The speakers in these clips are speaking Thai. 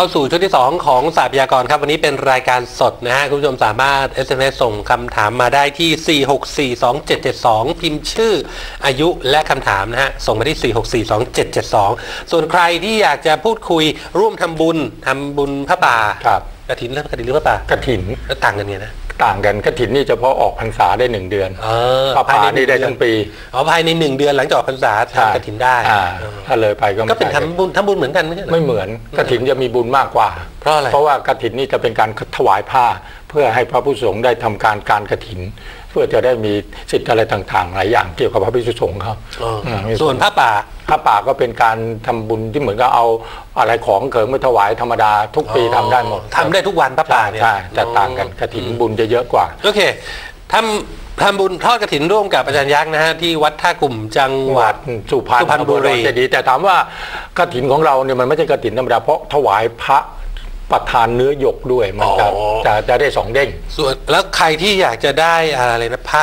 เข้าสู่ช่วงที่ 2 ของสายพยากรณ์ครับ วันนี้เป็นรายการสดนะฮะ คุณผู้ชมสามารถ SMS ส่งคำถามมาได้ที่ 4642772 พิมพ์ชื่ออายุและคำถามนะฮะ ส่งมาที่ 4642772 ส่วนใครที่อยากจะพูดคุยร่วมทำบุญทำบุญพระป่าครับกระถินเรื่องกระถินหรือพระป่ากระถิน แล้วต่างกันเนี่ยนะ ต่างกันกระถินนี่เฉพาะออกพรรษาได้หนึ่งเดือนเออพระป่าหนี่ได้เดือทั้งปีอ๋อภายในหนึ่งเดือนหลังจากออกพรรษาใช่ทำกระถินได้อ่าเออถ้าเลยไปก็ไม่ก็เป็นได้ทำบุญทำบุญเหมือนกันไม่ใช่เหรอ ไม่เหมือนกระถินจะมีบุญมากกว่า เพราะอะไร เพราะว่ากระถินนี่จะเป็นการถวายผ้า เพื่อให้พระผู้สงฆ์ได้ทำการการกระถิน เพื่อจะได้มีสิทธิ์อะไรต่างๆ หลายอย่างเกี่ยวกับพระภิกษุสงฆ์เขาอ๋ออืมมีส่วนพระป่า พระป่าก็เป็นการทำบุญที่เหมือนกับเอาอะไรของเขิงไปถวายธรรมดาทุกปีทำได้หมดทำได้ทุกวันพระป่าเนี่ย ใช่แต่ต่างกันกระถินบุญจะเยอะกว่า โอเคทำทำบุญทอดกระถินร่วมกับอาจารย์ยักษ์นะฮะที่วัดท่ากลุ่มจังหวัด สุพรรณสุพรรณบุรีจะดีย์แต่ถามว่ากระถินของเราเนี่ยมันไม่ใช่กระถินธรรมดาเพราะถวายพระ ประทานเนื้อหยกด้วยมันจะจะจะได้สองเด้งส่วนแล้วใครที่อยากจะได้อะไรนะพระ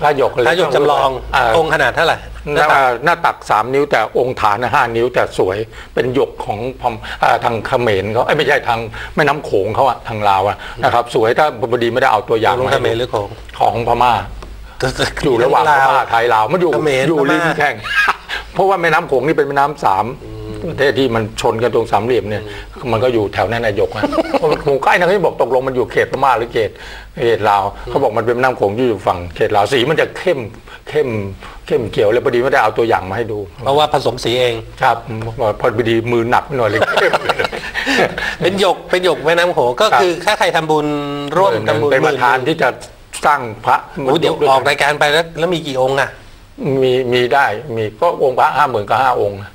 พระหยกพระหยกจำลองาองค์ขนาดเท่าไหร่หน้าหน้าตักสามนิ้วแต่องค์ฐานห้านิ้วแต่สวยเป็นหยกของพมอ่าทางเขมรเขาเอ้ยไม่ใช่ทางแม่น้ำโขงเขาอะทางลาวอะนะครับ สวยถ้าพอดีไม่ได้เอาตัวอย่างลงมาเขให้มดูรหรือของของพม่า อยู่ระหว่างพม่าไทยลาวมันอยู่เขมรอยู่พม่าริมแข่ง เพราะว่าแม่น้ำโขงนี่เป็นแม่น้ำสาม ประเทศที่มันชนกันตรงสามเหลี่ยมเนี่ย มันก็อยู่แถวนั้นนายกนะเพราะมันโขงใกล้นะเขาบอกตกลงมันอยู่เขตพม่าหรือเขตเขตลาวเขาบอกมันเป็นแม่น้ำโขงที่อยู่ฝั่งเขตลาวสีมันจะเข้มเข้มเข้มเขียวเลยพอดีไม่ได้เอาตัวอย่างมาให้ดู เพราะว่าผสมสีเองครับพอดีมือหนักไปหน่อยเลยเข้มเลยเป็นหยกเป็นหยกแม่น้ำโขงก็คือถ้าใครทำบุญร่วมทำบุญเป็นประธานที่จะสร้างพระโอ้เดี๋ยวออกรายการไปแล้วแล้วมีกี่องค์อะมีมีได้มีก็องค์พระห้าหมื่นก็ห้าองค์นะ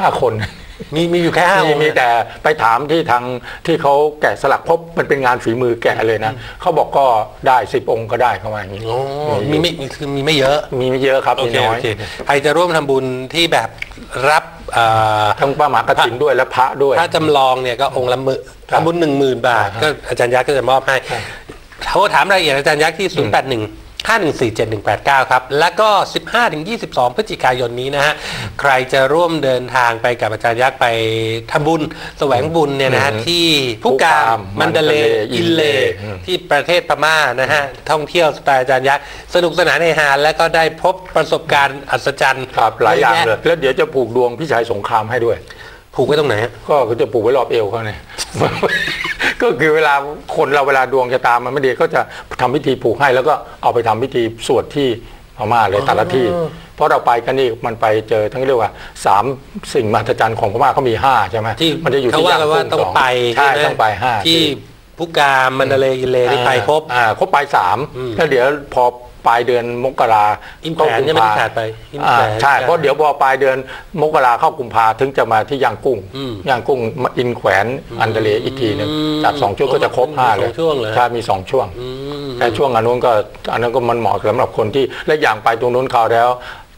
ห้าคนมีมีอยู่แค่ห้าอมีงค์มีแต่ไปถามที่ทางที่เขาแกะสลักพบมันเป็นงานฝีมือแกะเลยนะเขาบอกก็ได้สิบองค์ก็ได้เขาว่าอย่างนี้โอ้มีไม่คือมีไม่เยอะ มีไม่เยอะครับโอมีเคน้อโอยเคใครจะร่วมทำบุญที่แบบรับเอ่อทั้งพระมหากฐินด้วยและพระด้วย ถ้าจำลองเนี่ยก็องค์ละหมือครับทำบุญหนึ่งหมื่นบาทอ่าฮะก็อาจารย์ยักษ์ก็จะมอบให้โทรถามรายละเอียดอาจารย์ยักษ์ที่0 8 1 5 1 4 7 1 8 9 ครับ แล้วก็ 15ถึง22 พฤศจิกายนนี้นะฮะ ใครจะร่วมเดินทางไปกับอาจารย์ยักษ์ไปทำบุญ แสวงบุญเนี่ยนะฮะอืมที่พุกามมันเดเลมันเดเลอินเลอืมที่ประเทศพม่านะฮะ ท่องเที่ยวสไตล์อาจารย์ยักษ์ สนุกสนานในฮาและก็ได้พบประสบการณ์อัศจรรย์ครับหลายอย่างะเลย แล้วเดี๋ยวจะผูกดวงพี่ชายสงครามให้ด้วย ผูกไว้ตรงไหนฮะก็คือจะปลูกไว้รอบเอวเขาเนี่ย ก็คือเวลาคนเราเวลาดวงชะตามันไม่ดีก็จะทำพิธีปลูกให้ แล้วก็เอาไปทำพิธีสวดที่พม่าเลยแต่ละที่ เพราะเราไปกันนี่มันไปเจอทั้งเรียกว่าสามสิ่งมหัศจรรย์ของพม่าเขามีห้าใช่ไหมที่มันจะอยู่เขาที่ว่าย่างกันว่ากุ้งต้องสองไปใช่ไหมต้องไปห้าที่พุกามมันเดเลอินเลที่ไปครบอ่าครบไปสามอืมแล้วเดี๋ยวพอ ปลายเดือนมกราอินแขวนยังไม่ได้ขาดไปอินแขวนอ่าใช่เพราะเดี๋ยวพอปลายเดือนมกราเข้ากุมภาถึงจะมาที่ย่างกุ้งอืมย่างกุ้งมาอินแขวนอันเดเลอีกทีหนึงอืมจากสองช่วงก็จะครบห้าเลยสองช่วงเหรอใช่มีสองช่วงอืมแต่ช่วงอันนู้นก็อันนั้นก็มันเหมาะสำหรับคนที่และอย่างไปตรงนู้นคราวแล้ว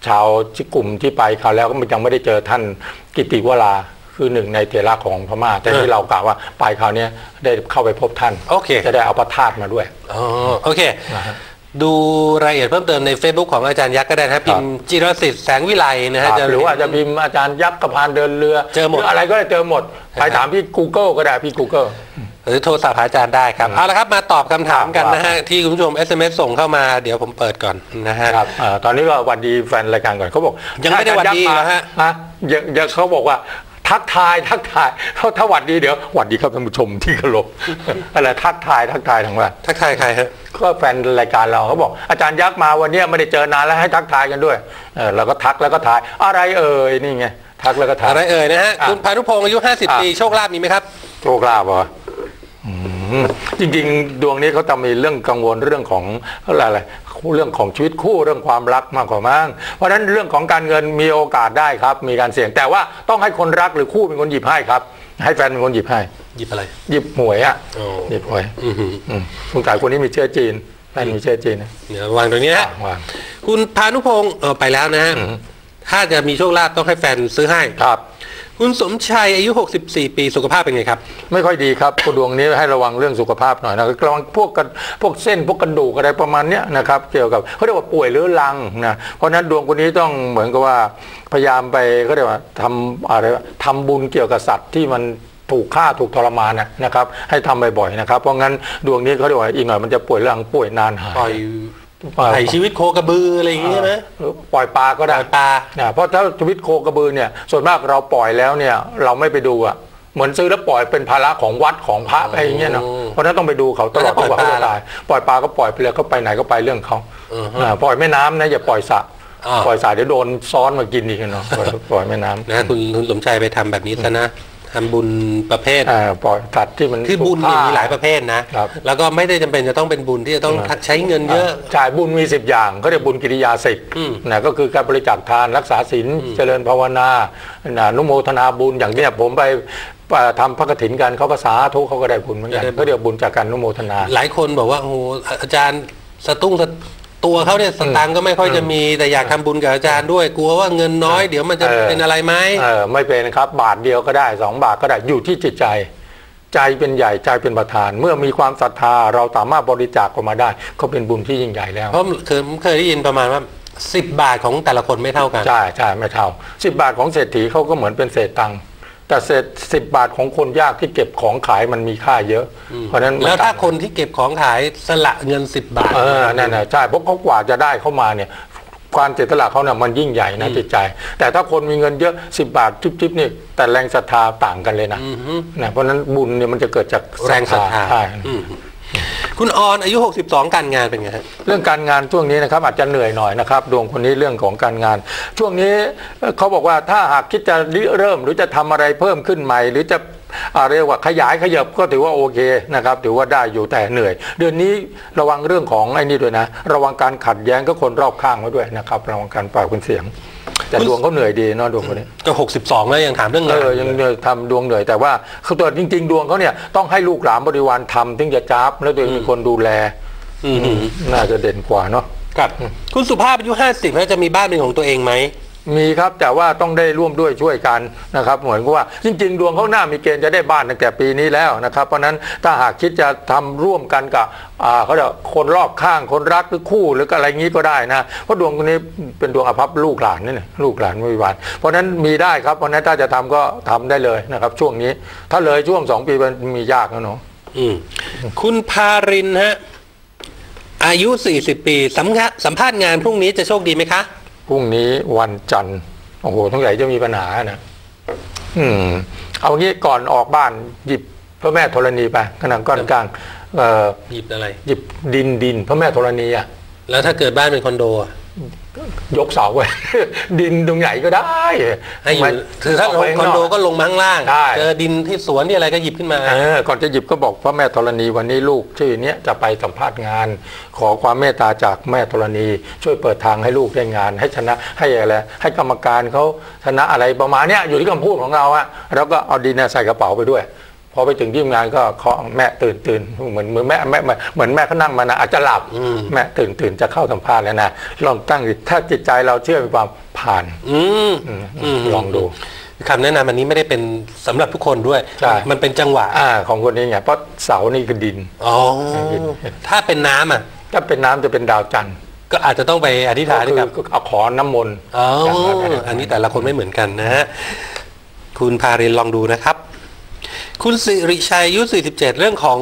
ชาวที่กลุ่มที่ไปคราวแล้วก็ยังไม่ได้เจอท่านกิติวราคือหนึ่งในเทระของพม่า แต่เอที่อเรากล่าวว่าไปคราวเนี้ยได้เข้าไปพบท่าน โอเค จะได้เอาพระธาตุมาด้วยอ๋อโอเคนะฮะ ดูรายละเอียดเพิ่มเติมใน Facebook ของอาจารย์ยักษ์ก็ได้นะครับพิมพ์จิรสิทธิ์แสงวิไลนะฮะครับจะหรือว่าจะพิมพ์อาจารย์ยักษ์กระพานเดินเรือเจอหมดรืออะไรก็ได้เจอหมดไปถามพี่ Google ก็ได้พี่ Google หรือโทรศัพท์หาอาจารย์ได้ครับเอาละครับมาตอบคำถามกันครับนะฮะที่คุณผู้ชม SMS ส่งเข้ามาเดี๋ยวผมเปิดก่อนนะฮะครับอ่าตอนนี้ก็หวัดดีแฟนรายการก่อนเขาบอก ยังไม่ได้หวัดดีถ้าเหรอฮะฮะยังยังเขาบอกว่า ทักทายทักทายเขาถ้าหวัดดีเดี๋ยวหวัดดีครับท่านผู้ชมที่เคารพอะไรทักทายทักทายทั้งวันทักทายใครฮะก็แฟนรายการเราเขาบอกอาจารย์ยักษ์มาวันเนี้ยไม่ได้เจอนานแล้วให้ทักทายกันด้วยเออเราก็ทักแล้วก็ทาย อะไรเอ่ยนี่ไงทักแล้วก็ทายอะไรเอ่ยนะฮะอะคุณพานุพงศ์อายุอะ50 ปีโชคลาภมีไหมครับโชคลาภเหรออืม จริงๆ ดวงนี้เขาจะมีเรื่องกังวลเรื่องของอะไรอะไรเรื่องของชีวิตคู่เรื่องความรักมากกว่ามั้งเพราะฉะนั้นเรื่องของการเงินมีโอกาสได้ครับ มีการเสี่ยงแต่ว่าต้องให้คนรักหรือคู่เป็นคนหยิบให้ครับ ให้แฟนเป็นคนหยิบให้หยิบอะไรหยิบหวยอะโอ้หยิบหวยอือหืออืมคุณกายคนนี้มีเชื้อจีนแฟนมีเชื้อจีนนะเดี๋ยววางตรงนี้นะฮะวางคุณพานุพงศ์เออไปแล้วนะฮะอืมถ้าจะมีโชคลาภต้องให้แฟนซื้อให้ครับ คุณสมชัยอายุ 64 ปีสุขภาพเป็นไงครับ ไม่ค่อยดีครับคนดวงนี้ให้ระวังเรื่องสุขภาพหน่อยนะระวังพวกกันพวกเส้นพวกกระดูกอะไรประมาณเนี้ยนะครับเกี่ยวกับเขาเรียกว่าป่วยเรื้อรังนะเพราะนั้นดวงคนนี้ต้องเหมือนกับว่าพยายามไปเขาเรียกว่าทำอะไรทำบุญเกี่ยวกับสัตว์ที่มันถูกฆ่าถูกทรมานนะครับ ให้ทำบ่อยๆนะครับ เพราะงั้นดวงนี้เขาเรียกว่าอีกหน่อยมันจะป่วยเรื่องป่วยนานหาย ปล่อยไถ่ชีวิตโคกระบืออะไรอย่างเงี้ยไหมหรือปล่อยปลาก็ปได้ล่อยปลานะเพราะถ้าชีวิตโคกระบือเนี่ย ส่วนมากเราปล่อยแล้วเนี่ย เราไม่ไปดูอะเหมือนซื้อแล้วปล่อยเป็นภาระของวัดของพระไปอย่างเงี้ยเนาะอืมเพราะฉะนั้นต้องไปดูเขาตลอดแล้วทุกปล่วัอนยปลาเขาจะตายปล่อยปลาก็ปล่อยไปเลยเขาไปไหนก็ไปเรื่องเขาอือฮะอ่าปล่อยแม่น้ำนะอย่าปล่อยสระอ่าปล่อยสระเดี๋ยวโดนซ้อนมากินอีกเนาะปล่อยปล่อยแม่น้ำนะคุณคุณสมชัยไปทำแบบนี้ซะนะ ทำบุญประเภทอ่าปล่อยสัตว์ที่มันคือบุญถูกเนี่ยฆ่มีหลายประเภทนะ ครับ แล้วก็ไม่ได้จำเป็นจะต้องเป็นบุญที่จะต้องใช้เงินเยอะ จ่ายบุญมีสิบอย่างเขาเรียกบุญกิริยาสิบอืมนะก็คือการบริจาคทานรักษาศีลเจริญภาวนานะอนุโมทนาบุญอย่างเนี้ยผมไปไปทำพระกฐินกันเขาก็สาธุเขาก็ได้บุญเหมือนกันเขาเรียกบุญจากการอนุโมทนา หลายคนบอกว่าโอ้โหอาจารย์สตุ้งส ตัวเขาเนี่ยสตางค์ก็ไม่ค่อยจะมีแต่อยากทำบุญกับอาจารย์ด้วยกลัวว่าเงินน้อย เดี๋ยวมันจะเออเป็นอะไรไหมเออไม่เป็นนะครับ บาทเดียวก็ได้สองบาทก็ได้อยู่ที่จิตใจ ใจเป็นใหญ่ใจเป็นประธาน เมื่อมีความศรัทธาเราสามารถบริจาคออกมาได้ ก็เป็นบุญที่ยิ่งใหญ่แล้วเพราะเคยเคยได้ยินประมาณว่าสิบบาทของแต่ละคนไม่เท่ากันใช่ใช่ไม่เท่าสิบาทของเศรษฐีเขาก็เหมือนเป็นเศษตังค์ แต่เศษสิบาทของคนยากที่เก็บของขายมันมีค่าเยอะ เพราะฉะนั้นมันแล้วถ้าต่งคนที่เก็บของขายสละเงินสิบบาทเออนั่นน่ะใช่เพราะเขากว่าจะได้เข้ามาเนี่ยความเจตนาเขาเนี่ยมันยิ่งใหญ่นะจิตใจ แต่ถ้าคนมีเงินเยอะ10บาทจิ๊บๆนี่แต่แรงศรัทธาต่างกันเลยนะอือฮึนะเพราะฉะนั้นบุญเนี่ยมันจะเกิดจากแรงศรัทธาใช่อืม คุณออนอายุ 62 การงานเป็นไงฮะเรื่องการงานช่วงนี้นะครับอาจจะเหนื่อยหน่อยนะครับดวงคนนี้เรื่องของการงาน ช่วงนี้เขาบอกว่าถ้าหากคิดจะริเริ่มหรือจะทำอะไรเพิ่มขึ้นใหม่ หรือจะอ่าเรียกว่าขยายขยับก็ถือว่าโอเคนะครับถือว่าได้อยู่แต่เหนื่อย เดือนนี้ระวังเรื่องของไอ้นี่ด้วยนะ ระวังการขัดแย้งกับคนรอบข้างไว้ด้วยนะครับระวังการปากเป็นเสียง แต่ดวงเขาเหนื่อยดีเนาะดวงคนนี้ก็ 62 แล้วยังถามเรื่องานเองอยังเหนื่อยทำดวงเหนื่อยแต่ว่าเขาตัวจริง ๆ ดวงเขาเนี่ยต้องให้ลูกหลานบริวารทำถึงจะจ้าบแล้วตัวเองมีคนดูแล อืมน่าจะเด่นกว่าเนาะ ครับ คุณสุภาพอายุ 50 แล้วจะมีบ้านเป็นของตัวเองไหม มีครับแต่ว่าต้องได้ร่วมด้วยช่วยกันนะครับ เหมือนกับว่าจริง ๆ ดวงเขาหน้ามีเกณฑ์จะได้บ้านตั้งแต่ปีนี้แล้วนะครับ เพราะฉะนั้นถ้าหากคิดจะทำร่วมกันกับเขาเรียกคนรอบข้างคนรักหรือคู่หรืออะไรงี้ก็ได้นะเพราะดวงนี้เป็นดวงอภัพลูกหลานนี่นะลูกหลานไม่มีวันเพราะฉะนั้นมีได้ครับเพราะนั้นถ้าจะทำก็ทำได้เลยนะครับ ช่วงนี้ ถ้าเลยช่วงสองปีมันมียากนะเนาะอืมคุณพารินฮะอายุ 40 ปีสัมสัมภาษณ์งานพรุ่งนี้จะโชคดีไหมคะ พรุ่งนี้วันจันทร์โอ้โหทั้งใหญ่จะมีปัญหานะอืม เอางี้ก่อนออกบ้านหยิบพระแม่ธรณีไปขนาดก้อนกลางเอ่อหยิบอะไร หยิบดินดินพระแม่ธรณีอะแล้วถ้าเกิดบ้านเป็นคอนโดอะ ยกเสาไว้ดินตรงไหนก็ได้ให้อยู่คือถ้าลงคอนโดก็ลงมาข้างล่างใช่เจอดินที่สวนที่อะไรก็หยิบขึ้นมาเออก่อนจะหยิบก็บอกพระแม่ธรณีวันนี้ลูกชื่อเนี้ยจะไปสัมภาษณ์งาน ขอความเมตตาจากแม่ธรณี ช่วยเปิดทางให้ลูกได้งาน ให้ชนะให้อะไรให้กรรมการเขาชนะอะไรประมาณเนี้ยอยู่ที่คำพูดของเราอะแล้วก็เอาดินเนยใส่กระเป๋าไปด้วย พอไปถึงที่ทำงานก็เคาะแม่ตื่นตื่นเหมือนเหมือนแม่แม่แม่เหมือนแม่เขานั่งมานะอาจจะหลับอืมแม่ตื่นตื่นจะเข้าสัมภาษณ์แล้วนะลองตั้งดิถ้าจิตใจเราเชื่อมีความผ่านอืมอืมอืมลองดูคำแนะนำอันนี้ไม่ได้เป็นสำหรับทุกคนด้วยใช่มันเป็นจังหวะอ่าของคนนี้ไงเพราะเสานี่คือดินอ๋อถ้าเป็นน้ำอะถ้าเป็นน้ำจะเป็นดาวจันทร์ก็อาจจะต้องไปอธิษฐานก็กับคือเอาขอน้ำมนต์อ๋อจากนั้นอันนี้แต่ละคนไม่เหมือนกันนะฮะคุณพารินลองดูนะครับ คุณสิริชัยอายุ47 เรื่องของ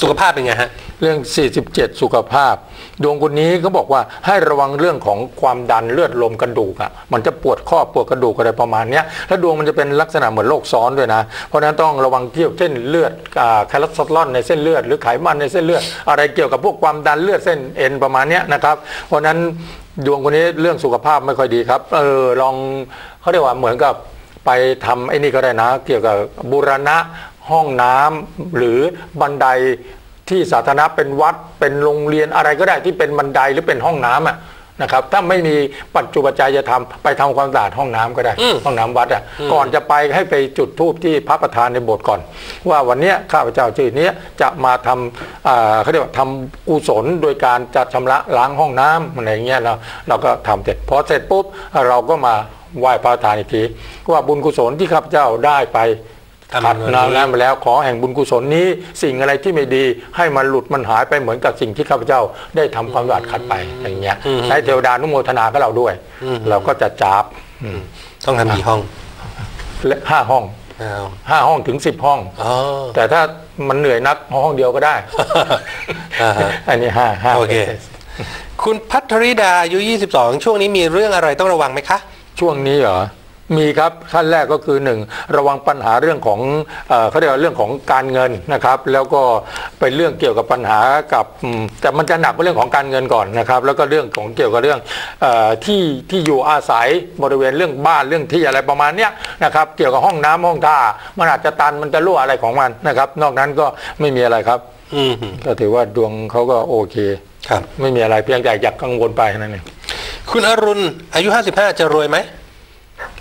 สุขภาพเป็นไงฮะ เรื่อง 47 สุขภาพ ดวงคนนี้เขาบอกว่าให้ระวังเรื่องของความดันเลือดลมกระดูกอะ มันจะปวดข้อปวดกระดูกอะไรประมาณนี้แล้วดวงมันจะเป็นลักษณะเหมือนโรคซ้อนด้วยนะ เพราะนั้นต้องระวังเกี่ยวเส้นเลือดอ่าคลสตอรอลในเส้นเลือด หรือไขมันในเส้นเลือด อะไรเกี่ยวกับพวกความดันเลือดเส้นเอ็นประมาณนี้นะครับ เพราะนั้นดวงคนนี้เรื่องสุขภาพไม่ค่อยดีครับ เออลองเขาเรียกว่าเหมือนกับ ไปทำไอ้นี่ก็ได้นะ เกี่ยวกับบูรณะห้องน้ำหรือบันไดที่สาธารณะเป็นวัดเป็นโรงเรียนอะไรก็ได้ที่เป็นบันไดหรือเป็นห้องน้ำอะนะครับถ้าไม่มีปัจจุบันใจยจะทำไปทำความสะอาดห้องน้ำก็ได้อืมห้องน้ำวัดอะก่อนจะไปให้ไปจุดธูปที่พระประธานในโบสถ์ก่อน ว่าวันเนี้ยข้าพเจ้าชื่อเนี้ยจะมาทำอ่าเขาเรียกว่าทำกุศลโดยการจัดชำระล้างห้องน้ำอะไรอย่างเงี้ยเราเราก็ทำเสร็จพอเสร็จปุ๊บเราก็มา ไหว้พระประธานอีกทีว่าบุญกุศลที่ข้าพเจ้าได้ไปทำขัดวันนี้น้ำแล้วมาแล้วขอแห่งบุญกุศลนี้ สิ่งอะไรที่ไม่ดีให้มันหลุดมันหายไปเหมือนกับสิ่งที่ข้าพเจ้าได้ทำความสะอาดขัดไปอย่างเงี้ยให้เทวดานุโมทนากับเราด้วย เราก็จะจับอืมต้องทำกี่ห้องและห้าห้องอ้าวห้าห้องถึงสิบห้องอ๋อแต่ถ้ามันเหนื่อยนักห้องเดียวก็ได้อ่าฮะอันนี้ห้าห้าโอเค คุณพัทริดาอายุ 22 ช่วงนี้มีเรื่องอะไรต้องระวังไหมคะ ช่วงนี้เหรอมีครับขั้นแรกก็คือหนึ่งระวังปัญหาเรื่องของเอ่อเขาเรียกว่าเรื่องของการเงินนะครับ แล้วก็เป็นเรื่องเกี่ยวกับปัญหากับอืมแต่มันจะหนักเป็นเรื่องของการเงินก่อนนะครับ แล้วก็เรื่องของเกี่ยวกับเรื่องเออที่ที่อยู่อาศัยบริเวณเรื่องบ้านเรื่องที่อะไรประมาณเนี้ยนะครับ เกี่ยวกับห้องน้ำห้องท่ามันอาจจะตันมันจะรั่วอะไรของมันนะครับ นอกนั้นก็ไม่มีอะไรครับอืมก็ถือว่าดวงเขาก็โอเค ครับ ไม่มีอะไรเพียงแต่อยากกังวลไปนั่นเอง คุณอรุณอายุ55จะรวยไหม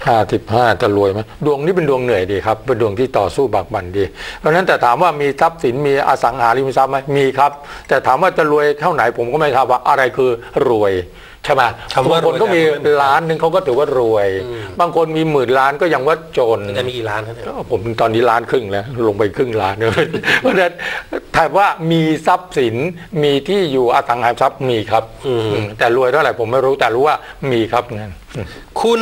ห้าสิบห้าจะรวยไหมดวงนี้เป็นดวงเหนื่อยดีครับเป็นดวงที่ต่อสู้บากบั่นดี เพราะฉะนั้นแต่ถามว่ามีทรัพย์สินมีอสังหาริมทรัพย์ไหมมีครับ แต่ถามว่าจะรวยเท่าไหนผมก็ไม่ทราบว่าอะไรคือรวย ใช่ไหมคำว่าบางคนก็มีรวยแต่ไม่ล้านหนึ่งเขาก็ถือว่ารวย บางคนมีหมื่นล้านก็ยังว่าจนจะมีกี่ล้านครับเนี่ยก็ผมตอนนี้ล้านครึ่งแล้ว ลงไปครึ่งล้านเพราะฉะนั้นถามว่ามีทรัพย์สินมีที่อยู่อสังหาริมทรัพย์มีครับอืมแต่รวยเท่าไหร่ผมไม่รู้แต่รู้ว่ามีครับงั้นคุณ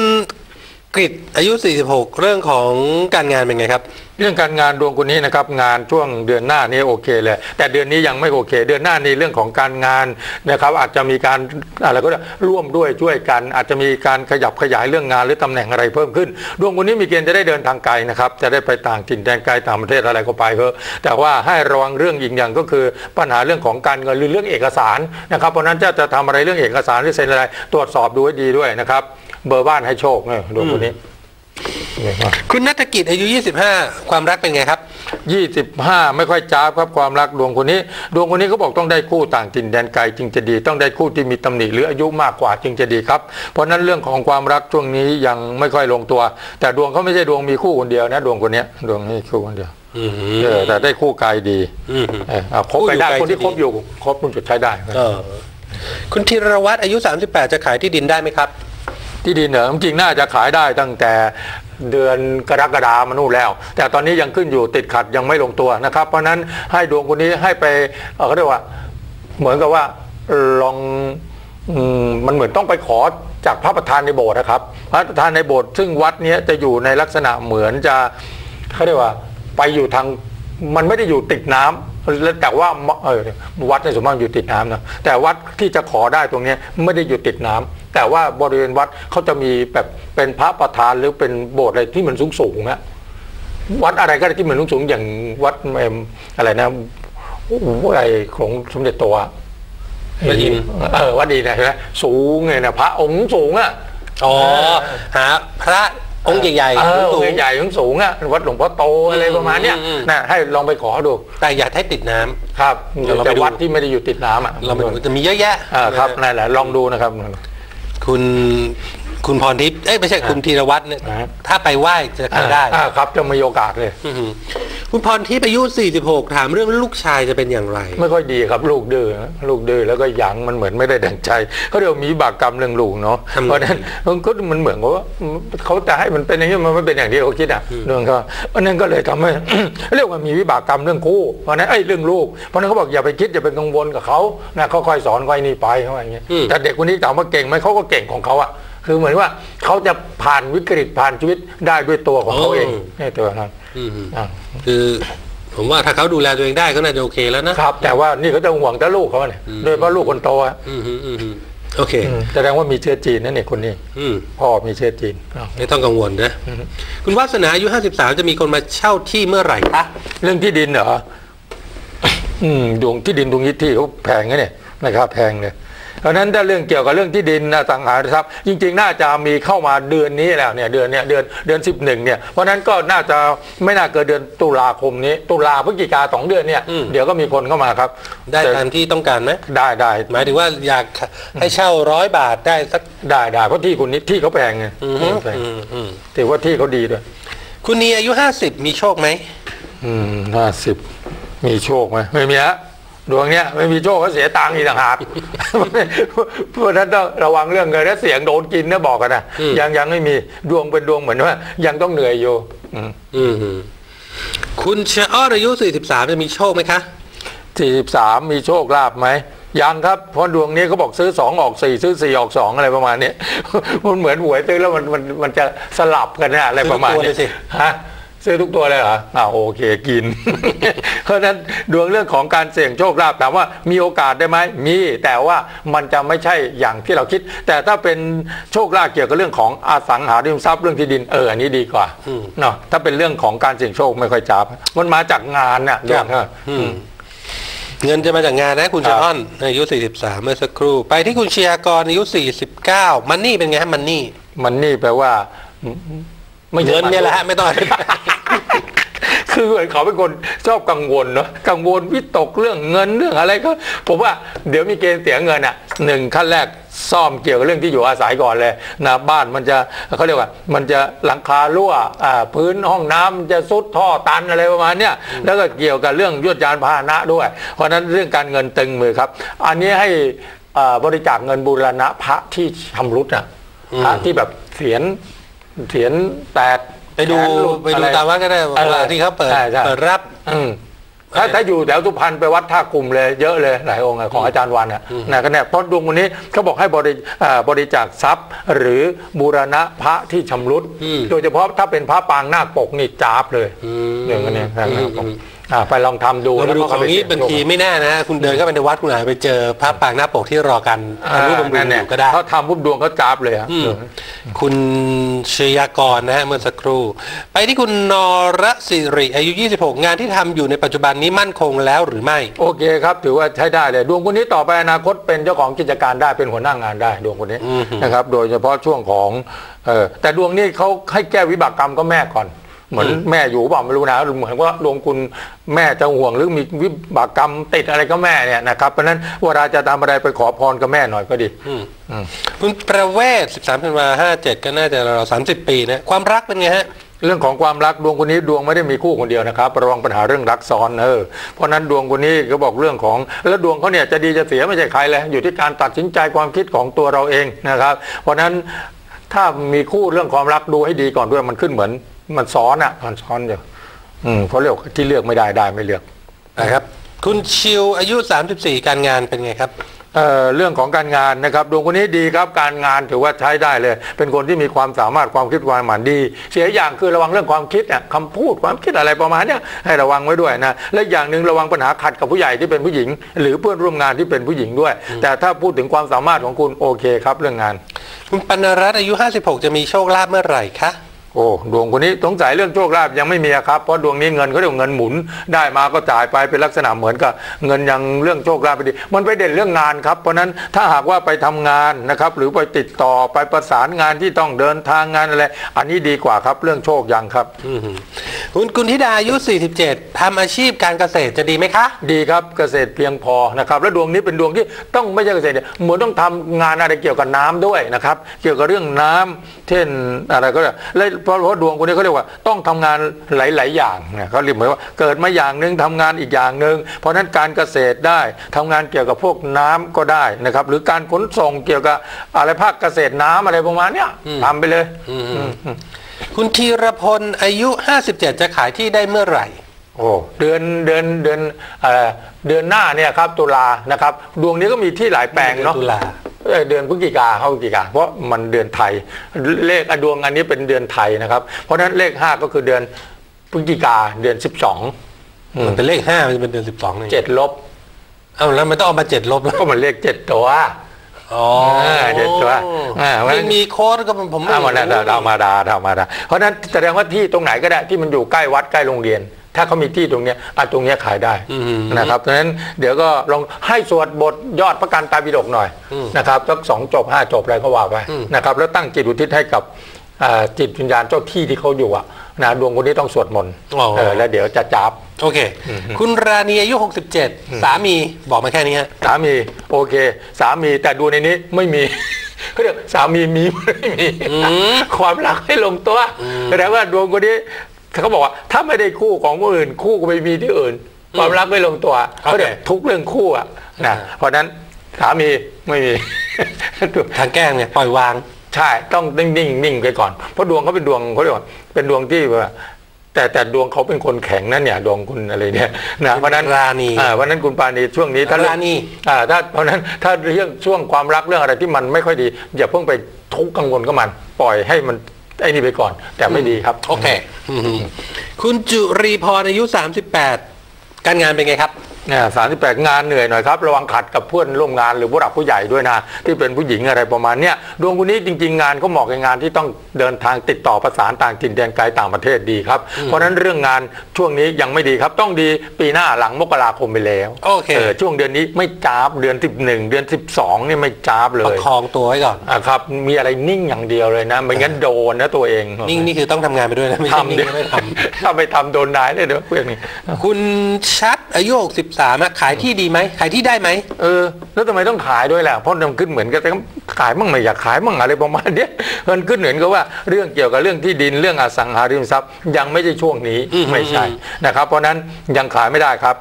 กริดอายุ 46 เรื่องของการงานเป็นไงครับ เรื่องการงานดวงคนนี้นะครับงานช่วงเดือนหน้านี้โอเคเลยแต่เดือนนี้ยังไม่โอเค เดือนหน้านี้เรื่องของการงานนะครับอาจจะมีการอะไรก็ได้ร่วมด้วยช่วยกัน อาจจะมีการขยับขยายเรื่องงานหรือตำแหน่งอะไรเพิ่มขึ้น ดวงคนนี้มีเกณฑ์จะได้เดินทางไกลนะครับจะได้ไปต่างถิ่นแดนไกลต่างประเทศอะไรก็ไปเถอะแต่ว่าให้ระวังเรื่องอีกอย่างก็คือปัญหาเรื่องของการเงินหรือเรื่องเอกสารนะครับเพราะฉะนั้นจะจะทำอะไรเรื่องเอกสารหรือเซ็นอะไรตรวจสอบดูให้ดีด้วยนะครับ เบอร์บ้านให้โชคเนี่ยดวงคนนี้คุณนัฐกิจอายุ 25 ความรักเป็นไงครับ 25 ไม่ค่อยจ้าบครับความรักดวงคนนี้ ดวงคนนี้เขาบอกต้องได้คู่ต่างถิ่นแดนไกลจึงจะดี ต้องได้คู่ที่มีตำหนิหรืออายุมากกว่าจึงจะดีครับ เพราะฉะนั้นเรื่องของความรักช่วงนี้ยังไม่ค่อยลงตัว แต่ดวงเขาไม่ใช่ดวงมีคู่คนเดียวนะ ดวงคนเนี้ยดวงนี้คู่คนเดียวอืมเออแต่ได้คู่กายดีอืมเออเอาคบไปได้คู่อยู่ไกลคนที่คบอยู่คบมันจะใช้ได้เออคุณธีรวัตรอายุ 38 จะขายที่ดินได้ไหมครับ ที่ดินเหรอจริงน่าจะขายได้ตั้งแต่เดือนกรกฎาคมานู่นแล้ว แต่ตอนนี้ยังขึ้นอยู่ติดขัดยังไม่ลงตัวนะครับ เพราะฉะนั้นให้ดวงคนนี้ให้ไปเขาเรียกว่าเหมือนกับว่าลองมันเหมือนต้องไปขอจากพระประธานในโบสถ์นะครับ พระประธานในโบสถ์ซึ่งวัดนี้จะอยู่ในลักษณะเหมือนจะเขาเรียกว่าไปอยู่ทางมันไม่ได้อยู่ติดน้ำแล้วแต่ว่าเออวัดในสมมติอยู่ติดน้ำนะแต่วัดที่จะขอได้ตรงนี้ไม่ได้อยู่ติดน้ำ แต่ว่าบริเวณวัดเขาจะมีแบบเป็นพระประธานหรือเป็นโบสถ์อะไรที่มันสูงสูงๆอะวัดอะไรก็ได้ที่มันสูงสูงๆอย่างวัดเอิ่มอะไรนะโอ้โหอะไรของสมเด็จโตอะวัดอินทร์เออวัดดีนะใช่ไหมสูงไงนะพระองค์สูงอะอ๋อหาพระองค์ใหญ่เออๆองสูงค์ใหญ่ๆสูงๆอะวัดหลวงพ่อโตอะไรประมาณเนี้ยอืมอืมนะให้ลองไปขอดูๆแต่อย่าให้ติดน้ำครับเดี๋ยวเราไปแต่ดูวัดที่ไม่ได้อยู่ติดน้ำอะเราไปดูจะมีเยอะแยะอ่าครับนั่นแหละลองดูนะครับ คุณ คุณพรทิพย์เอ้ยไม่ใช่คุณธีรวัตรเนี่ยอ่าถ้าไปไหว้จะขายได้ อ่าครับจะมีโอกาสเลย อื้อหือคุณพรทิพย์อายุ 46 ถามเรื่องลูกชายจะเป็นอย่างไร ไม่ค่อยดีครับลูกดื้อลูกดื้อแล้วก็หยังมันเหมือนไม่ได้ดังใจเขาเรียกว่ามีบากกรรมเรื่องลูกเนาะทำไงเพราะฉะนั้นมันก็มันเหมือนกับว่าเขาจะให้มันเป็นอย่างนี้มันไม่เป็นอย่างที่เขาคิดอะเรื่องก็เพราะฉะนั้นก็เลยทำให้ เรียกว่ามีวิบากกรรมเรื่องคู่เพราะฉะนั้นไอ้เรื่องลูกเพราะฉะนั้นเขาบอกอย่าไปคิดอย่าไปกังวลกับเขานะเขาค่อยสอนค่อยนี่ไปเขาว่าอย่างเงี้ยอืม แต่เด็กคนนี้ถามว่าเก่งไหมเขาก็เก่งของเขาอะ คือเหมือนว่าเขาจะผ่านวิกฤตผ่านชีวิตได้ด้วยตัวของเขาเองนี่ตัวนั้นอื้อหืออ่าคือผมว่าถ้าเขาดูแลตัวเองได้ก็น่าจะโอเคแล้วนะครับ แต่ว่านี่เขาจะห่วงแต่ลูกเขาเนี่ยโดยเฉพาะลูกคนโตอะอือหืออือหือโอเคอืมแสดงว่ามีเชื้อจีนนั่นเองคนนี้อืมพ่อมีเชื้อจีนอ้าวไม่ต้องกังวลนะ คุณวาสนาอายุ53จะมีคนมาเช่าที่เมื่อไหร่คะเรื่องที่ดินเหรออืมดวงที่ดินดวงนี้ที่เขาแพงนะเนี่ยนะครับแพงเลย เพราะฉะนั้นถ้าเรื่องเกี่ยวกับเรื่องที่ดินอสังหาริมทรัพย์จริง ๆ น่าจะมีเข้ามาเดือนนี้แล้วเนี่ยเดือนเนี่ยเดือนเดือนสิบหนึ่งเนี่ยเพราะฉะนั้นก็น่าจะไม่น่าเกินเดือนตุลาคมนี้ ตุลาพฤศจิกาสองเดือนเนี่ยอืม เดี๋ยวก็มีคนเข้ามาครับได้แต่ตามที่ต้องการไหมได้ได้หมายถึงว่าอยากให้เช่าร้อยบาทได้สักได้ได้เพราะที่คุณนี้ที่เขาแพงไงอือหือแพงอืมอืมถือว่าที่เขาดีด้วย คุณนีอายุ50มีโชคไหมอืมห้าสิบมีโชคไหมไม่มีฮะ ดวงเนี้ยไม่มีโชคก็เสียตังค์อีกต่างหากเพราะฉะนั้นต้องระวังเรื่องเงินและเสียงโดนกินนะบอกกันนะอืมยังยังไม่มีดวงเป็นดวงเหมือนว่า ยังต้องเหนื่อยอยู่อืมคุณเชอออายุ43จะมีโชคไหมคะสี่สิบสามมีโชคลาภไหมยังครับเพราะดวงนี้เขาบอกซื้อสองออกสี่ซื้อสี่ออกสองอะไรประมาณนี้มันเหมือนหวยซื้อแล้วมันมันมันจะสลับกันนะอะไรประมาณซื้อตัวเลนี้ยสิฮะ ซื้อทุกตัวเลยเหรออ่าโอเคกิน เพราะฉะนั้นดวงเรื่องของการเสี่ยงโชคลาภถามว่ามีโอกาสได้ไหมมีแต่ว่ามันจะไม่ใช่อย่างที่เราคิด แต่ถ้าเป็นโชคลาภเกี่ยวกับเรื่องของอสังหาริมทรัพย์เรื่องที่ดินเอออันนี้ดีกว่าอืมเนาะถ้าเป็นเรื่องของการเสี่ยงโชคไม่ค่อยจับมันมาจากงานน่ะเรื่องเอออืมเงินจะมาจากงานนะคุณครัชาบอ้อนอายุ 43 เมื่อสักครู่ ไปที่คุณเชียร์กรอายุ 49 มันนี่เป็นไงฮะมันนี่ มันนี่แปลว่า ไม่ใช่เงินเนี่ยแหละฮะไม่ต้องอธิบาย คือเหมือนเขาเป็นคนชอบกังวลเนาะกังวลวิตกเรื่องเงินเรื่องอะไรก็ ผมว่าเดี๋ยวมีเกณฑ์เสียเงินอะหนึ่งขั้นแรกซ่อมเกี่ยวกับเรื่องที่อยู่อาศัยก่อนเลยนะบ้านมันจะเขาเรียกว่า มันจะหลังคารั่วอ่าพื้นห้องน้ำมันจะซุดท่อตันอะไรประมาณเนี้ยแล้วก็เกี่ยวกับเรื่องยวดยานพาหนะด้วย เพราะฉะนั้นเรื่องการเงินตึงมือครับ อันนี้ให้บริจาคเงินบูรณะพระที่ชำรุดอะพระที่แบบเสียนเสียนแตก ไปดูแขนหลุไปดูอะไรตามว่าก็ได้เออว่าที่เขาเปิดใช่ใช่เปิดรับอืมถ้าถ้าอยู่แถวสุพรรณไปวัดท่ากลุ่มเลยเยอะเลยหลายองค์อะของอาจารย์วันอะนะก็เนี่ยเพราะดวงวันนี้เขาบอกให้บริอ่าบริจาคทรัพย์ หรือบูรณะพระที่ชำรุดอืมโดยเฉพาะถ้าเป็นพระปางนาคปกนี่จ้าบเลยอืมเรื่องอันเนี้ยครับ อืมผมอ่าไปลองทำดูเราไปดูแล้วของนี้เสี่ยบางทีโชคไม่แน่นะ คุณเดินเข้าไปในวัดคุณอาจจะไปเจอพระปางหน้าปกที่รอกันทำรูปบำรุงนั่นอเนี่ยยู่ก็ได้เขาทำปุ๊บดวงเขาจ้าบเลยอะอืมคุณชยากรนะฮะเมื่อสักครู่ ไปที่คุณนรสิริอายุ 26 งานที่ทำอยู่ในปัจจุบันนี้มั่นคงแล้วหรือไม่ โอเคครับถือว่าใช้ได้เลย ดวงคนนี้ต่อไปอนาคตเป็นเจ้าของกิจการได้เป็นหัวหน้างานได้ดวงคนนี้อืมนะครับ โดยเฉพาะช่วงของเออแต่ดวงนี้เขาให้แก้วิบากกรรมก็แม่ก่อน เหมือนแม่อยู่เปล่าไม่รู้นะเหมือนว่าดวงคุณแม่จะห่วงหรือมีวิบากกรรมติดอะไรก็แม่เนี่ยนะครับเพราะฉะนั้นเวลาจะทำอะไรไปขอพรกับแม่หน่อยก็ดีอืมอืมคุณประเวศ13ธันวา57ก็น่าจะเรา30ปีนะความรักเป็นไงฮะเรื่องของความรักดวงคนนี้ดวงไม่ได้มีคู่คนเดียวนะครับระวังปัญหาเรื่องรักซ้อนเออเพราะฉะนั้นดวงคนนี้ก็บอกเรื่องของแล้วดวงเขาเนี่ยจะดีจะเสียไม่ใช่ใครเลยอยู่ที่การตัดสินใจความคิดของตัวเราเองนะครับ เพราะฉะนั้นถ้ามีคู่เรื่องความรักดูให้ดีก่อนด้วยมันขึ้นเหมือน มันซ้อนอะมันซ้อนอยู่อืมเขาเรียกว่าที่เลือกไม่ได้ได้ไม่เลือกนะครับ คุณชิวอายุ 34 การงานเป็นไงครับเอ่อเรื่องของการงานนะครับดวงคนนี้ดีครับการงานถือว่าใช้ได้เลย เป็นคนที่มีความสามารถความคิดความหมันดี เสียอย่างคือระวังเรื่องความคิดเนี่ยคำพูดความคิดอะไรประมาณเนี้ยให้ระวังไว้ด้วยนะและอย่างหนึ่งระวังปัญหาขัดกับผู้ใหญ่ที่เป็นผู้หญิง หรือเพื่อนร่วมงานที่เป็นผู้หญิงด้วย แต่ถ้าพูดถึงความสามารถของคุณโอเคครับเรื่องงาน คุณปนรัตน์อายุ 56 จะมีโชคลาภเมื่อไหร่คะ โอ้ดวงคนนี้สงสัยเรื่องโชคลาภยังไม่มีอะครับเพราะดวงนี้เงินเขาเรียกว่าเงินหมุนได้มาก็จ่ายไปเป็นลักษณะเหมือนกับเงินยังเรื่องโชคลาภไปดี มันไปเด่นเรื่องงานครับ เพราะฉะนั้นถ้าหากว่าไปทำงานนะครับ หรือไปติดต่อไปประสานงานที่ต้องเดินทางงานอะไรอันนี้ดีกว่าครับเรื่องโชคยังครับอืมคุณกุณธิดาอายุ 47ทำอาชีพการเกษตรจะดีไหมคะ ดีครับเกษตรเพียงพอนะครับ และดวงนี้เป็นดวงที่ต้องไม่ใช่เกษตรเนี่ยเหมือนต้องทำงานอะไรเกี่ยวกับน้ำด้วยนะครับ เกี่ยวกับเรื่องน้ำเช่นอะไรก็ได้และเพราะเพราะดวงคนนี้เขาเรียกว่าต้องทำงานหลาย ๆ อย่างเนี่ยเขาเรียกเหมือนว่าเกิดมาอย่างหนึ่งทำงานอีกอย่างหนึ่งเพราะฉะนั้นการเกษตรได้ทำงานเกี่ยวกับพวกน้ำก็ได้นะครับหรือการขนส่งเกี่ยวกับอะไรภาคเกษตรน้ำอะไรประมาณเนี้ยทำไปเลยคุณธีรพลอายุ 57 จะขายที่ได้เมื่อไหร่โอ้เดือนเดือนเดือนเอ่อเดือนหน้าเนี่ยครับตุลานะครับ ดวงนี้ก็มีที่หลายแปลงเนาะตุลา เอ่อเดือนพฤศจิกาเข้าพฤศจิกาเพราะมันเดือนไทย เลขอะดวงอันนี้เป็นเดือนไทยนะครับ เพราะฉะนั้นเลข5ก็คือเดือนพฤศจิกาเดือน12มันเป็นเลข5มันจะเป็นเดือน12นี่7ลบเอ้าแล้วมันต้องเอามา7ลบแล้วก็มันเลข7ตัวอ๋อเจ็ดตัวอ่าเพราะฉะนั้นมันมีโค้ดก็ผมไม่ธรรมดารู้ธรรมดาธรรมดาเพราะฉะนั้นแสดงว่าที่ตรงไหนก็ได้ที่มันอยู่ใกล้วัดใกล้โรงเรียน ถ้าเขามีที่ตรงเนี้ยอะตรงเนี้ยขายได้อืมนะครับเพราะฉะนั้นเดี๋ยวก็ลองให้สวดบทยอดพระการตายปิฎกหน่อยอืมนะครับสักสองจบห้าจบอะไรก็ว่าไปอืมนะครับแล้วตั้งจิตอุทิศให้กับอ่าจิตวิญญาณเจ้าที่ที่เขาอยู่อะนะดวงคนนี้ต้องสวดมนต์อ๋อเออแล้วเดี๋ยวจะจับโอเค คุณราณีอายุ 67 สามีบอกมาแค่นี้ฮะสามีโอเค สามีแต่ดูในนี้ไม่มีเขาเรียกสามีมีไม่มีมความรักให้ลงตัวแสดงว่าดวงคนนี้ เขาบอกว่าถ้าไม่ได้คู่ของคนอื่น คู่ก็ไปมีที่อื่น ความรักไม่ลงตัวเขาเรียกทุกเรื่องคู่อะนะเพราะฉะนั้นสามีไม่มีทางแก้เนี่ยปล่อยวางใช่ต้องนิ่งนิ่งนิ่งไปก่อนเพราะดวงเขาเป็นดวงเขาเรียกว่าเป็นดวงที่ว่าแต่แต่ดวงเขาเป็นคนแข็งนั่นเนี่ยดวงคุณอะไรเนี่ยนะเพราะฉะนั้นราณีอ่าเพราะฉะนั้นคุณปาณีช่วงนี้ถ้าเรื่องราณีอ่าถ้าเพราะฉะนั้นถ้าเรื่องช่วงความรักเรื่องอะไรที่มันไม่ค่อยดี อย่าเพิ่งไปทุกข์กังวลกับมัน ปล่อยให้มัน ไอ้นี่ไปก่อน แต่ไม่ดีครับ โอเคอืมคุณจุรีพรอายุ 38 การงานเป็นไงครับ เนี่ยสามสิบแปดงานเหนื่อยหน่อยครับ ระวังขัดกับเพื่อนร่วมงานหรือผู้หลักผู้ใหญ่ด้วยนะ ที่เป็นผู้หญิงอะไรประมาณเนี้ยดวงคนนี้จริง ๆ งานก็เหมาะกับงานที่ต้องเดินทางติดต่อประสานต่างถิ่นแดนไกลต่างประเทศดีครับ เพราะฉะนั้นเรื่องงานช่วงนี้ยังไม่ดีครับ ต้องดีปีหน้าหลังมกราคมไปแล้วโอเคช่วงเดือนนี้ไม่จ้าบเดือนสิบหนึ่งเดือนสิบสองนี่ไม่จ้าบเลประยคองตัวไว้ก่อนอะครับมีอะไรนิ่งอย่างเดียวเลยนะไม่งั้นโดนนะตัวเอง นิ่งนี่คือต้องทำงานไปด้วยนะไม่ใช่นิ่ทำเดี๋งยวไม่ทถ้าไปทำโดนนายเนี่ยเดี๋ยวเพื่อนนี่ำคุณชัดอายุ63อะขายที่ดีไหมขายที่ได้ไหมเออ แล้วทำไมต้องขายด้วยล่ะเพราะมันขึ้นเหมือนกับแต่ขายมั่งไม่อยากขายมั่งอะไรประมาณเนี้ยมันขึ้นเหมือนกับว่าเรื่องเกี่ยวกับเรื่องที่ดินเรื่องอสังหาริมทรัพย์ ยังไม่ใช่ช่วงนี้อืมไม่ใช่อืมนะครับ เพราะฉะนั้นยังขายไม่ได้ครับ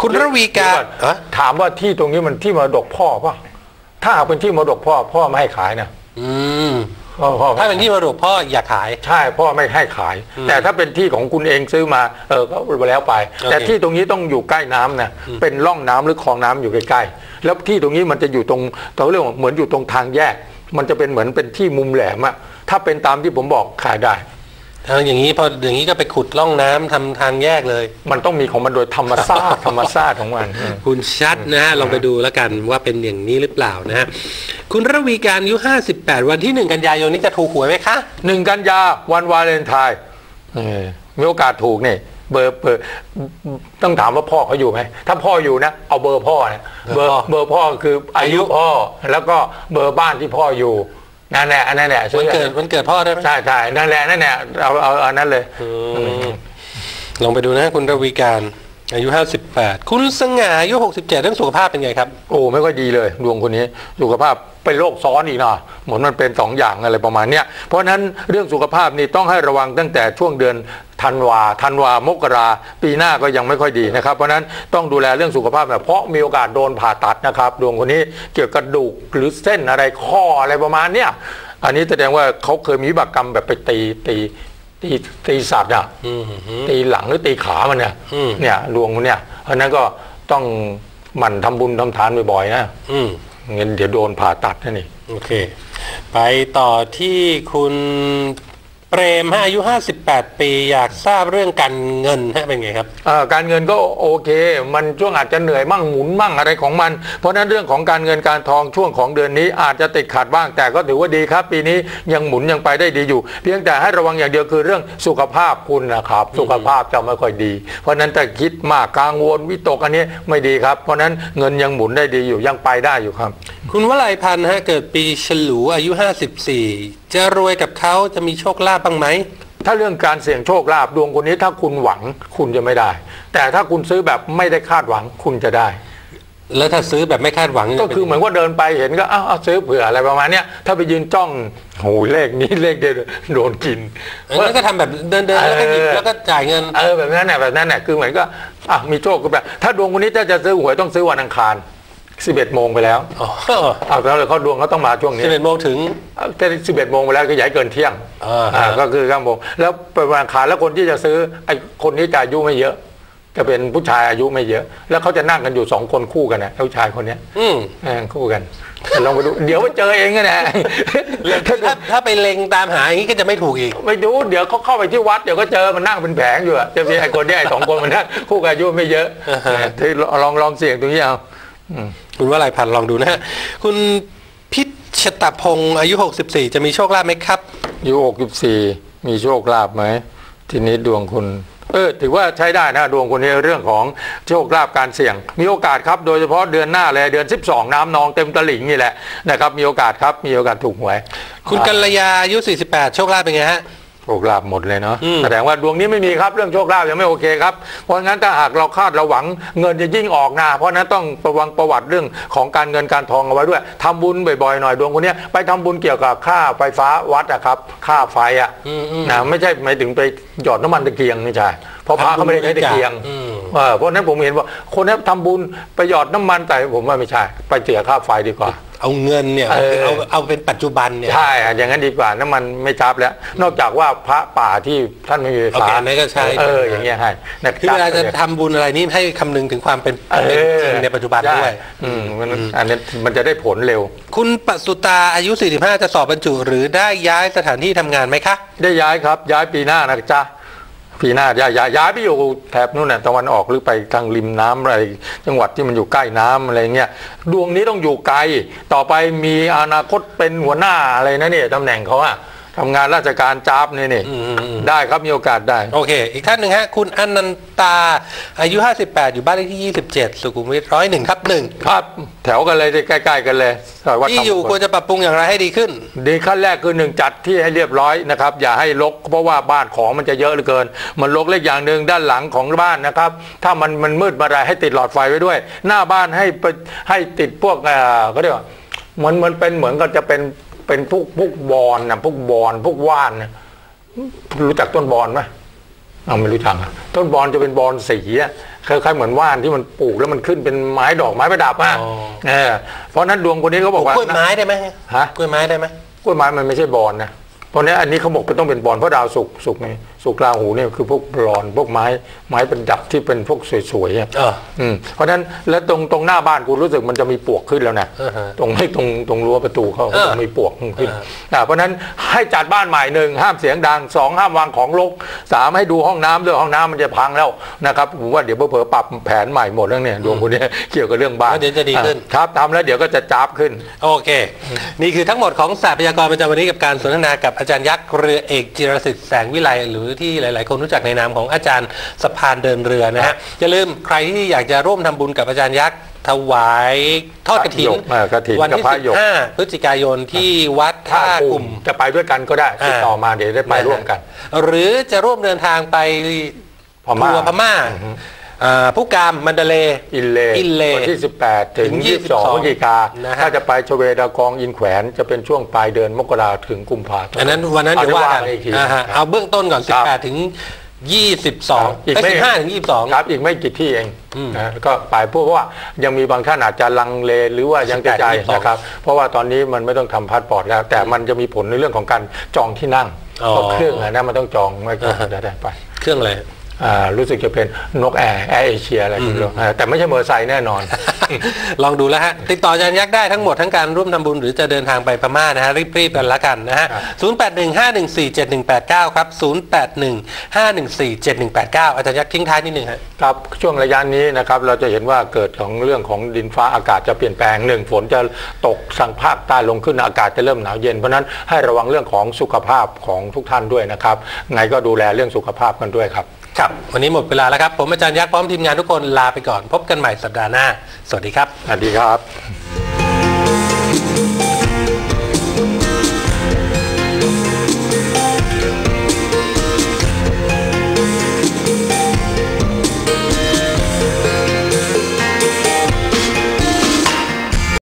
คุณระวีการเดี๋ยวเออนถามว่าที่ตรงนี้มันที่มรดกพ่อป่ะถ้าหากเป็นที่มรดกพ่อพ่อไม่ให้ขายนะอืม พ่อพ่อถ้าเป็นที่มรดกพ่ออย่าขาย ใช่พ่อไม่ให้ขาย แต่ถ้าเป็นที่ของคุณเองซื้อมาเออก็แล้วไปโอเคแต่ที่ตรงนี้ต้องอยู่ใกล้น้ำนะเป็นร่องน้ำหรือคลองน้ำอยู่ใกล้ๆแล้วที่ตรงนี้มันจะอยู่ตรงเขาเรียกว่าเหมือนอยู่ตรงทางแยก มันจะเป็นเหมือนเป็นที่มุมแหลมอะถ้าเป็นตามที่ผมบอกขายได้ ทางอย่างนี้พออย่างนี้ก็ไปขุดร่องน้ำทำทางแยกเลย มันต้องมีของมันโดยธรรมชาติธรรมชาติของมันอืมคุณชัดนะฮะลองไปดูแล้วกันว่าเป็นอย่างนี้หรือเปล่านะฮะคุณระวีการอายุ58วันที่1กันยายนนี้จะถูกหวยไหมคะหนึ่งกันยาวันวาเลนไทน์เออมีโอกาสถูกนี่เบอร์เบอร์ต้องถามว่าพ่อเขาอยู่ไหมถ้าพ่ออยู่นะ เอาเบอร์พ่อนะเบอร์เบอร์พ่อคืออายุพ่อแล้วก็เบอร์บ้านที่พ่ออยู่ นั่นแหละอันนั่นแหละวันเกิดวันเกิดพ่อได้ไหมใช่ใช่นั่นแหละนั่นแหละเอาเอาเอาอันนั้นเลยอืมลองไปดูนะคุณระวีการ อายุ58คุณสง่าอายุ67เรื่องสุขภาพเป็นไงครับ โอ้ไม่ค่อยดีเลย ดวงคนนี้สุขภาพเป็นโรคซ้อนอีกนะเหมือนมันเป็นสองอย่างอะไรประมาณเนี้ยเพราะฉะนั้นเรื่องสุขภาพนี่ต้องให้ระวังตั้งแต่ช่วงเดือนธันวาธันวามกราปีหน้าก็ยังไม่ค่อยดีนะครับ เพราะฉะนั้นต้องดูแลเรื่องสุขภาพนะเพราะมีโอกาสโดนผ่าตัดนะครับดวงคนนี้เกี่ยวกับกระดูกหรือเส้นอะไรข้ออะไรประมาณเนี้ยอันนี้แสดงว่าเขาเคยมีบากกรรมแบบไปตีตี ตีตีสัตว์อะอืมตีหลังหรือตีขามันเนี่ยอืมเนี่ยดวงมันเนี่ย เพราะฉะนั้นก็ต้องหมั่นทำบุญทำทานบ่อยๆนะอืมเงินเดี๋ยวโดนผ่าตัดนั่นนี่โอเค ไปต่อที่คุณ เปรมฮะอายุ 58 ปีอยากทราบเรื่องการเงินฮะเป็นไงครับ เอ่อการเงินก็โอเค มันช่วงอาจจะเหนื่อยมั่งหมุนมั่งอะไรของมัน เพราะฉะนั้นเรื่องของการเงินการทองช่วงของเดือนนี้อาจจะติดขัดบ้างแต่ก็ถือว่าดีครับ ปีนี้ยังหมุนยังไปได้ดีอยู่ เพียงแต่ให้ระวังอย่างเดียวคือเรื่องสุขภาพคุณนะครับ สุขภาพจะไม่ค่อยดี เพราะฉะนั้นถ้าคิดมากกังวลวิตกอันนี้ไม่ดีครับ เพราะฉะนั้นเงินยังหมุนได้ดีอยู่ยังไปได้อยู่ครับคุณวลัยพันธ์ฮะเกิดปีฉลูอายุ 54 จะรวยกับเขาจะมีโชคลาภบ้างไหม ถ้าเรื่องการเสี่ยงโชคลาภดวงคนนี้ถ้าคุณหวังคุณจะไม่ได้ แต่ถ้าคุณซื้อแบบไม่ได้คาดหวังคุณจะได้ แล้วถ้าซื้อแบบไม่คาดหวังก็คือเหมือนว่าเดินไปเห็นก็อ้าวเอาซื้อเผื่ออะไรประมาณเนี้ยถ้าไปยืนจ้องโหเลขนี้เลขเดียวโดนกินเออแล้วก็ทำแบบเดินๆแล้วก็หยิบเออแล้วก็จ่ายเงินเออแบบนั้นแหละแบบนั้นแหละคือเหมือนก็อะมีโชคก็แบบ ถ้าดวงคนนี้ถ้าจะซื้อหวยต้องซื้อวันอังคาร 11โมงไปแล้วอ๋อเอาแล้วเลยเขาดวงเขาต้องมาช่วงนี้สิบเอ็ดโมงถึงถ้า11โมงไปแล้วก็อย่าใหญ่เกินเที่ยงอ่าอ่าก็คือ9โมงแล้วเป็นวันอังคารแล้วคนที่จะซื้อไอ้คนนี้จะอายุไม่เยอะ จะเป็นผู้ชายอายุไม่เยอะ แล้วเขาจะนั่งกันอยู่สองคนคู่กันนะผู้ชายคนเนี้ยอืมแม่งคู่กันลองไปดูเดี๋ยวมันเจอเองก็นะถ้าถ้าถ้าไปเล็งตามหาอย่างนี้ก็จะไม่ถูกอีก ไม่ดูเดี๋ยวเขาเข้าไปที่วัดเดี๋ยวก็เจอมันนั่งเป็นแผงอยู่อะจะมีไอ้คนเนี้ยไอ้สองคนมันนั่งคู่กันอายุไม่เยอะอ่าฮะที่ลองลองเสี่ยงตรงนี้เอาอืม คุณวลัยพันธ์ลองดูนะฮะ คุณพิชตพงศ์อายุ 64 จะมีโชคลาภไหมครับอายุหกสิบสี่มีโชคลาภไหม ทีนี้ดวงคุณ เออ ถือว่าใช้ได้นะดวงคนนี้เรื่องของโชคลาภการเสี่ยง มีโอกาสครับ โดยเฉพาะเดือนหน้าเลยเดือน 12 น้ำนองเต็มตลิ่งนี่แหละนะครับ มีโอกาสครับ มีโอกาสถูกหวย คุณกัลยาอายุ 48 โชคลาภเป็นไงฮะ โชคลาภหมดเลยเนาะอืมแสดงว่าดวงนี้ไม่มีครับเรื่องโชคลาภยังไม่โอเคครับเพราะงั้นถ้าหากเราคาดเราหวังเงินจะยิ่งออกนะเพราะฉะนั้นต้องระวังประวัติเรื่องของการเงินการทองเอาไว้ด้วยทำบุญบ่อยๆหน่อยดวงคนเนี้ยไปทำบุญเกี่ยวกับค่าไฟฟ้าวัดอะครับ ค่าไฟอะอืมอืมนะไม่ใช่หมายถึงไปหยอดน้ำมันตะเกียงไม่ใช่เพราะพระเขาไม่ได้ใช้ตะเกียงอืมเออเพราะฉะนั้นผมเห็นว่าคนนี้ทำบุญไปหยอดน้ำมันแต่ผมว่าไม่ใช่ ไปเสียค่าไฟดีกว่า เอาเงินเนี่ยเออ เอาเอาเป็นปัจจุบันเนี่ย ใช่อะอย่างนั้นดีกว่าน้ำมันไม่จับแล้ว นอกจากว่าพระป่าที่ท่านไม่มีไฟโอฟ้าเคอันนั้นก็ใช่ เอออย่างเงี้ยให้นะคือเวลาจะจับทำบุญอะไรนี่ให้คำนึงถึงความเป็นเอเป็นอจริงในปัจจุบันใช่ด้วยอืมมันอันนี้มันจะได้ผลเร็ว คุณปสุตาอายุ 45 จะสอบบรรจุ หรือได้ย้ายสถานที่ทำงานไหมคะ ได้ย้ายครับย้ายปีหน้านะจ๊ะ ปีหน้าย้ายย้ายย้ายไปอยู่แถบนู่นน่ะตะวันออกหรือไปทางริมน้ำอะไรจังหวัดที่มันอยู่ใกล้น้ำอะไรเงี้ยดวงนี้ต้องอยู่ไกล ต่อไปมีอนาคตเป็นหัวหน้าอะไรนะเนี่ยตำแหน่งเขาอะ ทำงานราชการจ้าบนี่นี่อืมอืมอืมได้ครับมีโอกาสได้ โอเค อีกท่านหนึ่งฮะ คุณอนันตา อายุ 58 อยู่บ้านเลขที่ 27 สุขุมวิทร้อยหนึ่งทับหนึ่งครับ แถวกันเลยใกล้ๆกันเลยวัดที่อยู่ทำควรจะปรับปรุงอย่างไรให้ดีขึ้น ดีขั้นแรกคือหนึ่งจัดที่ให้เรียบร้อยนะครับ อย่าให้รกเพราะว่าบ้านของมันจะเยอะเหลือเกิน มันรกเล็กอย่างหนึ่งด้านหลังของบ้านนะครับ ถ้ามันมันมืดมาไรให้ติดหลอดไฟไว้ด้วย หน้าบ้านให้ไปให้ติดพวกเอ่อเขาเรียกว่ามันมันเป็นเหมือนกับจะเป็น เป็นพวกพวกบอลนะพวกบอลพวกว่านนะรู้จักต้นบอลไหมเอาไม่รู้จักอะต้นบอลจะเป็นบอลสีอะคล้ายๆเหมือนว่านที่มันปลูกแล้วมันขึ้นเป็นไม้ดอกไม้ประดับอะอ๋อเออเพราะฉะนั้นดวงคนนี้เขาบอกว่ากล้วยไม้ได้ไหมฮะกล้วยไม้ได้ไหมกล้วยไม้มันไม่ใช่บอลนะเพราะเนี้ยอันนี้เขาบอกว่าต้องเป็นบอลเพราะดาวสุกร์สุกร์ไงสุกร์ราหูเนี่ยคือพวกบอลพวกไม้ไม้ประดับที่เป็นพวกสวยๆอะเอออืมเพราะฉะนั้นแล้วตรงตรงหน้าบ้านกูรู้สึกมันจะมีปลวกขึ้นแล้วนะอ่าฮะตรงให้ตรงตรงรั้วประตูเขาเออมีปลวกขึ้นอ่าอ่าเพราะฉะนั้นให้จัดบ้านใหม่หนึ่งห้ามเสียงดังสองห้ามวางของรกสามให้ดูห้องน้ำด้วยห้องน้ำมันจะพังแล้วนะครับผมว่าเดี๋ยวเผลอๆปรับแผนใหม่หมดแล้วเนี่ยดวงคนเนี้ยเกี่ยวกับเรื่องบ้านแล้วเดี๋ยวจะดีขึ้นอ่าครับทำแล้วเดี๋ยวก็จะจ้าบขึ้น โอเค นี่คือทั้งหมดของศาสตร์พยากรณ์ประจำวันนี้กับการสนทนากับอาจารย์ยักษ์เรือเอกจิรสิทธิ์แสงวิไลหรือที่หลาย ๆ คนรู้จักในนามของอาจารย์สะพานเดินเรือนะฮะอย่าลืมใครที่อยากจะร่วมทำบุญกับอาจารย์ยักษ์ถวายทอดกระถินพระหยกเออกฐินวันที่กับพระหยก15พฤศจิกายนที่วัดท่ากลุ่ม จะไปด้วยกันก็ได้ติดต่อมาเดี๋ยวได้ไปร่วมกัน หรือจะร่วมเดินทางไปพม่าทัวร์พม่าอ่า ผู้กามมันเดเลอินเลอินเลวันที่ 18 ถึงถึง22 22พฤศจิกานะฮะถ้าจะไปชเวดากองอินแขวนจะเป็นช่วงปลายเดือนมกราถึงกุมภาพันธ์อันนั้นวันนั้นเดี๋ยวว่ากันอีกทีอ่าฮะเอาเบื้องต้นก่อนครับ18 ถึง 22อีกเอ้ยไม่15ถึง 22 ครับ อีกไม่กี่ที่เองอืมนะก็ไปเพราะว่ายังมีบางท่านอาจจะลังเลหรือว่ายังจะใจ18นะครับ เพราะว่าตอนนี้มันไม่ต้องทำพาสปอร์ตแล้ว แต่มันจะมีผลในเรื่องของการจองที่นั่งอ๋อเพราะเครื่องอะนะมันต้องจองไม่ก็อ่าฮะจะได้ไป เครื่องอะไรอ่า รู้สึกจะเป็นนกแอร์แอร์เอเชียอะไรไม่รู้อ่าแต่ไม่ใช่เมอร์ไซค์แน่นอน ลองดูแล้วฮะ ติดต่ออาจารย์ยักษ์ได้ทั้งหมดทั้งการร่วมทำบุญหรือจะเดินทางไปพม่านะฮะ รีบๆกันละกันนะฮะครับ0815147189 ครับ 0815147189 อาจารย์ยักษ์ทิ้งท้ายนิดหนึ่งฮะครับ ช่วงระยะนี้นะครับ เราจะเห็นว่าเกิดของเรื่องของดินฟ้าอากาศจะเปลี่ยนแปลงหนึ่งฝนจะตกสั่งภาคใต้ลงขึ้นอากาศจะเริ่มหนาวเย็นเพราะฉะนั้นให้ระวังเรื่องของสุขภาพของทุกท่านด้วยนะครับไงก็ดูแลเรื่องสุขภาพกันด้วยครับ ครับ วันนี้หมดเวลาแล้วครับ ผมอาจารย์ยักษ์พร้อมทีมงานทุกคนลาไปก่อน พบกันใหม่สัปดาห์หน้า สวัสดีครับ สวัสดีครับ